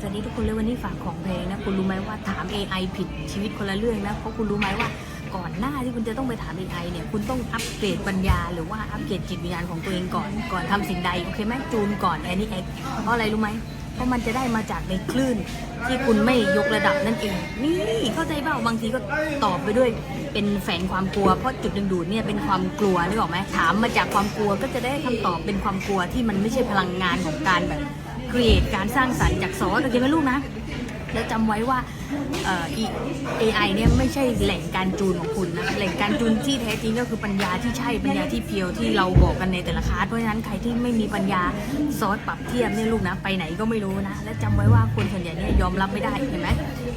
สวัสดีทุกคนเลยวันนี้ฝากของเพลงนะคุณรู้ไหมว่าถาม AI ผิดชีวิตคนละเรื่องนะเพราะคุณรู้ไหมว่าก่อนหน้าที่คุณจะต้องไปถาม AI เนี่ยคุณต้องอัปเกรดปัญญา หรือว่าอัปเกรดจิตวิญญาณของตัวเองก่อนก่อนทำสิ่งใดโอเคไหมจูนก่อนแอนนี่เอ็กเพราะอะไรรู้ไหมเพราะมันจะได้มาจากในคลื่นที่คุณไม่ยกระดับนั่นเอง นี่เข้าใจเปล่าบางทีก็ตอบไปด้วยเป็นแฝงความกลัว เพราะจุดดึงดูดเนี่ยเป็นความกลัวนึกออกไหมถามมาจากความกลัวก็จะได้คำตอบเป็นความกลัวที่มันไม่ใช่พลังงานของการแบบ รีเอทการสร้างสรรค์จากซอสโอเคไหมลูกนะ แล้วจำไว้ว่าเอ่อ AI เนี่ยไม่ใช่แหล่งการจูนของคุณนะ แหล่งการจูนที่แท้จริงก็คือปัญญาที่ใช่ปัญญาที่เพียวที่เราบอกกันในแต่ละคลาสเพราะฉะนั้นใครที่ไม่มีปัญญาซอสปรับเทียบเนี่ยลูกนะไปไหนก็ไม่รู้นะ และจำไว้ว่าคนส่วนใหญ่เนี่ยยอมรับไม่ได้เห็นไหม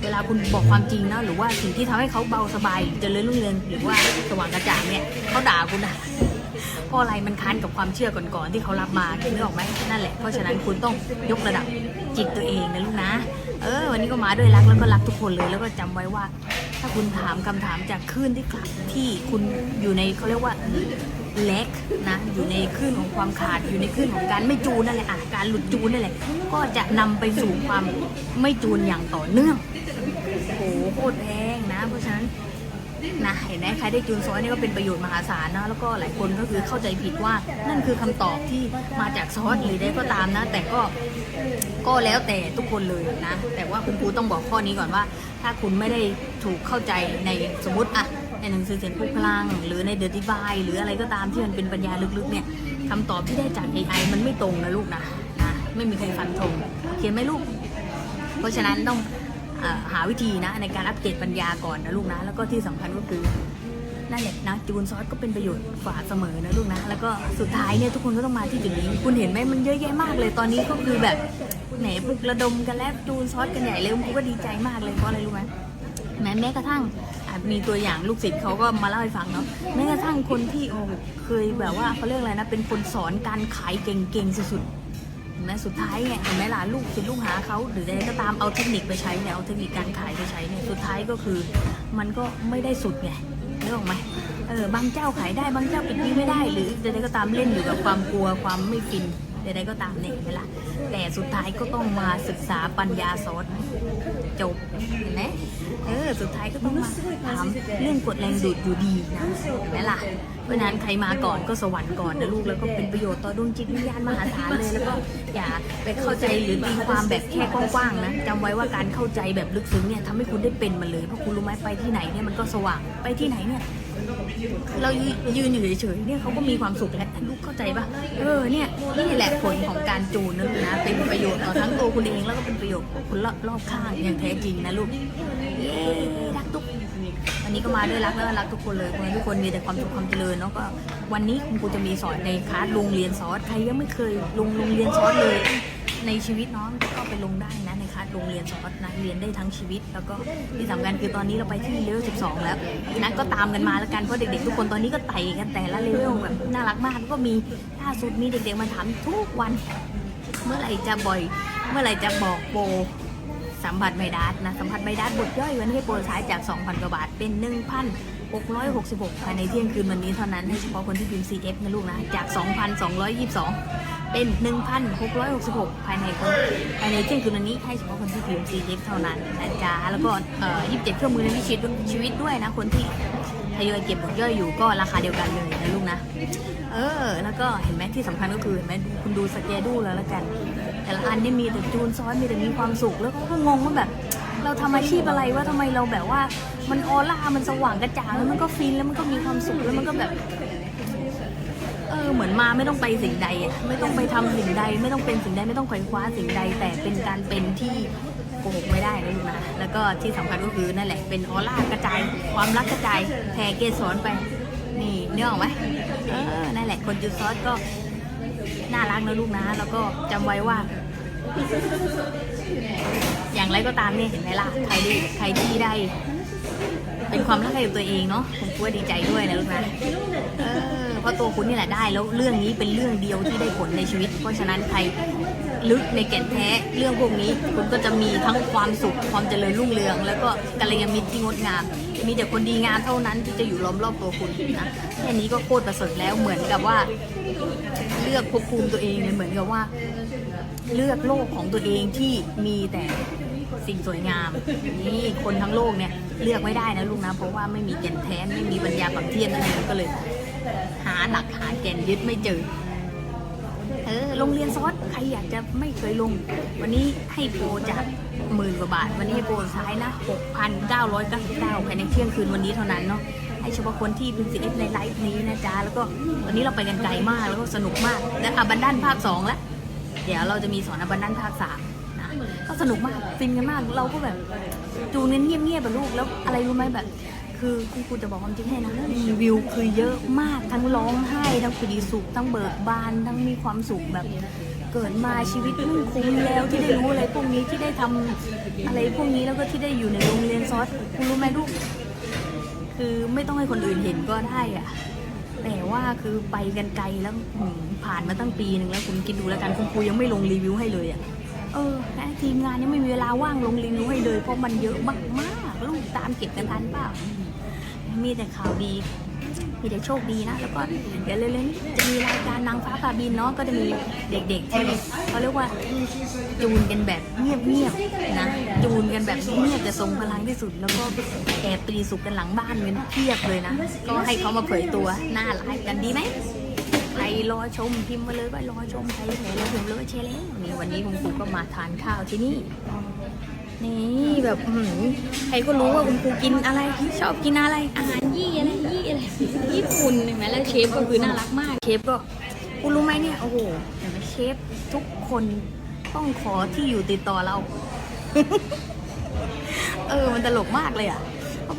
เวลาคุณบอกความจริงนะหรือว่าสิ่งที่ทำให้เขาเบาสบายเจริญรุ่งเรืองหรือว่าสว่างกระจ่างเนี่ยเขาด่าคุณนะ เพราะอะไรมันค้านกับความเชื่อก่อนๆที่เขารับมาคิดไม่ออกไหมนั่นแหละเพราะฉะนั้นคุณต้องยกระดับจิตตัวเองนะลูกนะ เออ วันนี้ก็มาด้วยรักแล้วก็รักทุกคนเลย แล้วก็จำไว้ว่า ถ้าคุณถามคำถามจากคลื่นที่ที่คุณอยู่ในเขาเรียกว่าเล็กนะอยู่ในคลื่นของความขาดอยู่ในคลื่นของการไม่จูนนั่นแหละอะการหลุดจูนนั่นแหละ ก็จะนำไปสู่ความไม่จูนอย่างต่อเนื่องโอ้โหโคตรแพ นะเห็นไหมใครได้จูนซอยนี่ก็เป็นประโยชน์มหาศาลนะแล้วก็หลายคนก็คือเข้าใจผิดว่านั่นคือคำตอบที่มาจากซอสหรือได้ก็ตามนะ แต่ก็ก็แล้วแต่ทุกคนเลยนะ แต่ว่าคุณครูต้องบอกข้อนี้ก่อนว่า ถ้าคุณไม่ได้ถูกเข้าใจในสมมติอะในหนังสือเสียงผู้พลัง หรือในเดอร์ติฟายหรืออะไรก็ตามที่มันเป็นปัญญาลึกๆเนี่ยคำตอบที่ได้จาก AI มันไม่ตรงนะลูกนะนะไม่มีใครฟันธงเขียนไหมลูก เพราะฉะนั้นต้อง หาวิธีนะในการอัปเกรดปัญญาก่อนนะลูกนะ แล้วก็ที่สำคัญก็คือนั่นแหละนะจูนซอสก็เป็นประโยชน์ฝาเสมอนะลูกนะ แล้วก็สุดท้ายเนี่ยทุกคนก็ต้องมาที่จุดนี้ คุณเห็นไหมมันเยอะแยะมากเลยตอนนี้ก็คือแบบแหนปลุกระดมกันแล้วจูนซอสกันใหญ่เลยคุณก็ดีใจมากเลยเพราะอะไรรู้ไหมแม้แม้กระทั่งมีตัวอย่างลูกศิษย์เขาก็มาเล่าให้ฟังเนาะแม้กระทั่งคนที่โอ้เคยแบบว่าเขาเรียกอะไรนะเป็นคนสอนการขายเก่งๆสุด ห็นไหมสุดท้ายเนี่ยเห็นไหมล่ะลูกศิษย์ลูกหาเขาหรือใดก็ตามเอาเทคนิคไปใช้เนี่ยเอาเทคนิคการขายไปใช้เนี่ยสุดท้ายก็คือ มันก็ไม่ได้สุดไงนึกออกไหมเออบางเจ้าขายได้บางเจ้าปิดนี้ไม่ได้ หรือใดก็ตามเล่นอยู่กับความกลัวความไม่ฟิน ใดๆก็ตามเนี่ยเห็นไหละแต่สุดท้ายก็ต้องมาศึกษาปัญญาซอสจบเห็นไหมเออสุดท้ายก็ต้องมาถามเรื่องกฎแรงดูดอยู่ดีนะเห็นไหมล่ะเพราะฉะนั้นใครมาก่อนก็สวรรค์ก่อนนะลูกแล้วก็เป็นประโยชน์ต่อดวงจิตวิญญาณมหาศาลเลยแล้วก็อย่าไปเข้าใจหรือตีความแบบแค่กว้างๆนะจำไว้ว่าการเข้าใจแบบลึกซึ้งเนี่ยทำให้คุณได้เป็นมันเลยเพราะคุณรู้ไหมไปที่ไหนเนี่ยมันก็สว่างไปที่ไหนเนี่ย เรายืนอยู่เฉยๆเนี่ยเขาก็มีความสุขแล้วลูกเข้าใจปะเออเนี่ยนี่แหละผลของการจูนนะลูกนะเป็นประโยชน์ต่อทั้งตัวคุณเองแล้วก็เป็นประโยชน์กับคนรอบข้างอย่างแท้จริงนะลูกเย้รักทุกวันนี้ก็มาด้วยรักแล้วรักทุกคนเลยคนทุกคนมีแต่ความสุขความเจริญเนาะก็วันนี้คุณครูจะมีสอนในคลาสโรงเรียนซอสใครยังไม่เคยลงโรงเรียนซอสเลยในชีวิตน้องก็ไปลงได้ นะในคลาสโรงเรียนซอสนะเรียนได้ทั้งชีวิต แล้วก็ที่สำคัญคือตอนนี้เราไปที่เลเวล 12 แล้วนะก็ตามกันมาแล้วกันเพราะเด็กๆทุกคนตอนนี้ก็ไต่กันแต่ละเลเวลแบบน่ารักมากก็มีล่าสุดมีเด็กๆมาถามทุกวัน เมื่อไหร่จะบ่อย เมื่อไหร่จะบอกโปรสัมผัสไมดัสนะสัมผัสไมดัสบทย่อยวันนี้โปรใช้จาก 2,000 กว่าบาทเป็น 1,666 ภายในเที่ยงคืนวันนี้เท่านั้นให้เฉพาะคนที่พิมพ์ CF นะลูกนะจาก 2,222 เป็น 1,666 ภายในคนภายในเที่ยงคืนวันนี้ให้เฉพาะคนที่พิมพ์ CF เท่านั้นนะจ๊ะแล้วก็เอ่อ27 เครื่องมือในวิชิตชีวิตด้วยนะ คนที่ทยอยเก็บบทย่อยอยู่ก็ราคาเดียวกันเลยนะลูกนะ เออ แล้วก็เห็นไหมที่สำคัญก็คือเห็นไหมคุณดูสเกดูแล้วล้วกัน แต่ละอันนี่มีแต่จูนซ้อนมีแต่มีความสุขแล้วก็งงว่าแบบ เราทำอาชีพอะไรว่าทำไมเราแบบว่า มันออร่ามันสว่างกระจ่างแล้วมันก็ฟินแล้วมันก็มีความสุขแล้วมันก็แบบ เออเหมือนมาไม่ต้องไปสิ่งใดอะไม่ต้องไปทำสิ่งใด ไม่ต้องเป็นสิ่งใดไม่ต้องไขว่คว้าสิ่งใด แต่เป็นการเป็นที่โกหกไม่ได้นะลูกนะแล้วก็ที่สำคัญก็คือนั่นแหละเป็นออร่ากระจายความรักกระจายแผ่เกสรไป นี่เนื้อออกไหมเออนั่นแหละคนจุดซอสก็น่ารักนะลูกนะ แล้วก็จำไว้ว่า อย่างไรก็ตามเนี่ยเห็นไหมล่ะใครที่ใครที่ได้ เป็นความรักให้กับตัวเองเนาะผมก็ดีใจด้วยนะลูกนะเออเพราะตัวคุณนี่แหละได้ แล้วเรื่องนี้เป็นเรื่องเดียวที่ได้ผลในชีวิต เพราะฉะนั้นใครลึกในแก่นแท้เรื่องพวกนี้คุณก็จะมีทั้งความสุขความเจริญรุ่งเรือง แล้วก็กัลยาณมิตรที่งดงาม มีแต่คนดีงามเท่านั้นที่จะอยู่ล้อมรอบตัวคุณนะแค่นี้ก็โคตรประเสริฐแล้วเหมือนกับว่า เลือกภพภูมิตัวเองเนี่ยเหมือนกับว่า เลือกโลกของตัวเองที่มีแต่สิ่งสวยงามนี่คนทั้งโลกเนี่ย เลือกไม่ได้นะลูกนะเพราะว่าไม่มีแก่นแท้ไม่มีปัญญาปักเทียนนั่นเองก็เลย หาหลักฐานแก่นยึดไม่เจอเออโรงเรียนซอสใครอยากจะไม่เคยลง วันนี้ให้โปรจากหมื่นกว่าบาท วันนี้ให้โปรท้ายนะ6,999ภายในเที่ยงคืนวันนี้เท่านั้นเนาะให้เฉพาะคนที่เป็นสิทธิ์ในไลฟ์นี้นะจ๊ะแล้วก็วันนี้เราไปกันไกลมากแล้วก็สนุกมากและอาบันดันภาคสองแล้วเดี๋ยวเราจะมีสอนอาบันดันภาคสาม ก็สนุกมากฟินกันมากเราก็แบบจูนกันเงียบๆแบบลูกแล้วอะไรรู้ไหมแบบ คือคุณครูจะบอกความจริงให้นะรีวิวคือเยอะมากทั้งร้องไห้ทั้งปีติสุขทั้งเบิกบานทั้งมีความสุขแบบเกิดมาชีวิตมันคุ้มแล้วที่ได้รู้อะไรพวกนี้ที่ได้ทำอะไรพวกนี้แล้วก็ที่ได้อยู่ในโรงเรียนซอสคุณรู้ไหมลูกคือไม่ต้องให้คนอื่นเห็นก็ได้อะแต่ว่าคือไปกันไกลแล้วหืมผ่านมาตั้งปีหนึ่งแล้วคุณคิดดูแล้วกันคุณครูยังไม่ลงรีวิวให้เลยอะ เออแค่ทีมงานยังไม่มีเวลาว่างลงรีวิวให้เลย เพราะมันเยอะมากๆลูกตามเก็บกันทันเปล่ามีแต่ข่าวดีมีแต่โชคดีนะ แล้วก็เดี๋ยวเร็วๆนี้จะมีรายการนางฟ้าพาบินเนาะก็จะมีเด็กๆที่เขาเรียกว่าจูนกันแบบเงียบๆนะจูนกันแบบเงียบแต่ทรงพลังที่สุด แล้วก็แอบปรีสุกกันหลังบ้านกันเพียบเลยนะ ก็ให้เขามาเผยตัวหน้าไลฟ์กันดีไหม ใครรอชมพิมพ์มาเลยว่ารอชมใครไหนแล้วผมเลยเชยร์แล้วนี่วันนี้คุณครูก็มาทานข้าวที่นี่ นี่แบบใครก็รู้ว่าคุณครูกินอะไร ชอบกินอะไร อาหารยี่อะไรยี่อะไรญี่ปุ่นเห็นไหมแล้วเชฟก็คือน่ารักมากเชฟก็คุณรู้ไหมเนี่ยโอ้โหเห็นไหมเชฟทุกคนต้องขอที่อยู่ติดต่อเรา เออมันตลกมากเลยอะ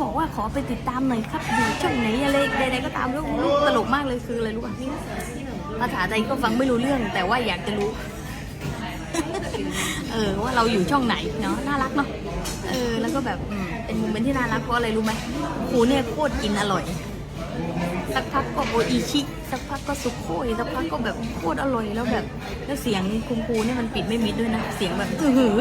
บอกว่าขอไปติดตามหน่อยครับอยู่ช่องไหนอะไรใดๆก็ตามลูกลูกตลกมากเลยคืออะไรรู้ป่ะภาษาไทยก็ฟังไม่รู้เรื่อง แต่ว่าอยากจะรู้ เออว่าเราอยู่ช่องไหนเนาะน่ารักเนาะเออแล้วก็แบบเป็นโมเมนที่น่ารักเพราะอะไรรู้ไหมครูเนี่ยโคตรกินอร่อยสักพักก็โออิชิสักพักก็สุโคยสักพักก็แบบโคตรอร่อยแล้วแบบแล้วเสียงคุณครูเนี่ยมันปิดไม่มิดด้วยนะเสียงแบบอือหือ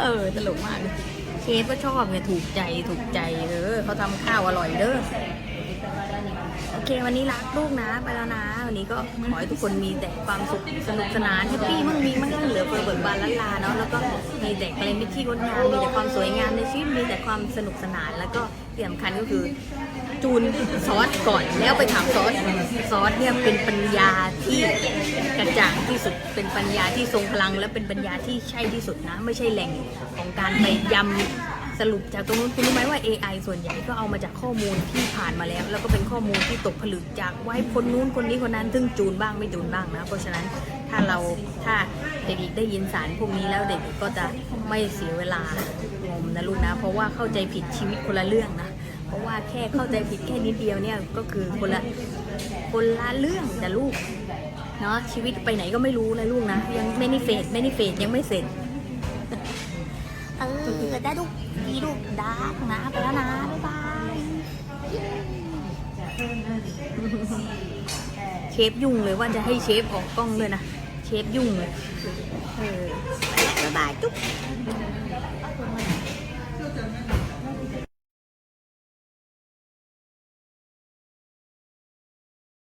เออตลกมากเลย เชฟก็ชอบไงถูกใจถูกใจเออเขาทำข้าวอร่อยเด้อ โอเค วันนี้รักลูกนะ ไปแล้วนะ วันนี้ก็ขอให้ทุกคนมีแต่ความสุขสนุกสนานแฮปปี้มั่งมีมั่งเหลือเฟือเบิกบานล้านลาเนาะแล้วก็มีแต่อะไรไม่ที่งดงามมีแต่ความสวยงามในชีวิตมีแต่ความสนุกสนานแล้วก็ที่สำคัญก็คือจูนซอสก่อนแล้วไปถามซอสซอสเนี่ยเป็นปัญญาที่กระจ่างที่สุดเป็นปัญญาที่ทรงพลัง และเป็นปัญญาที่ใช่ที่สุดนะ ไม่ใช่แหล่งของการไปยำ สรุปจากตรงนู้นคุณรู้ไหมว่า AI ส่วนใหญ่ก็เอามาจากข้อมูลที่ผ่านมาแล้ว แล้วก็เป็นข้อมูลที่ตกผลึกจากไว้คนนู้นคนนี้คนนั้น ซึ่งจูนบ้างไม่จูนบ้างนะ เพราะฉะนั้นถ้าเราถ้าเด็กๆได้ยินสารพวกนี้แล้วเด็กก็จะไม่เสียเวลางมนะลูกนะ เพราะว่าเข้าใจผิดชีวิตคนละเรื่องนะเพราะว่าแค่เข้าใจผิดแค่นิดเดียวเนี่ยก็คือคนละคนละเรื่องแต่ลูกเนาะชีวิตไปไหนก็ไม่รู้นะลูกนะยังไม่นิเฟสไม่นิเฟสยังไม่เสร็จเออได้ลูก ดีลูกดาร์กนะไปแล้วนะ บ๊ายบายเชฟยุ่งเลยว่าจะให้เชฟออกกล้องเลยนะ เชฟยุ่งเลยเออบ๊ายบายจุ๊บ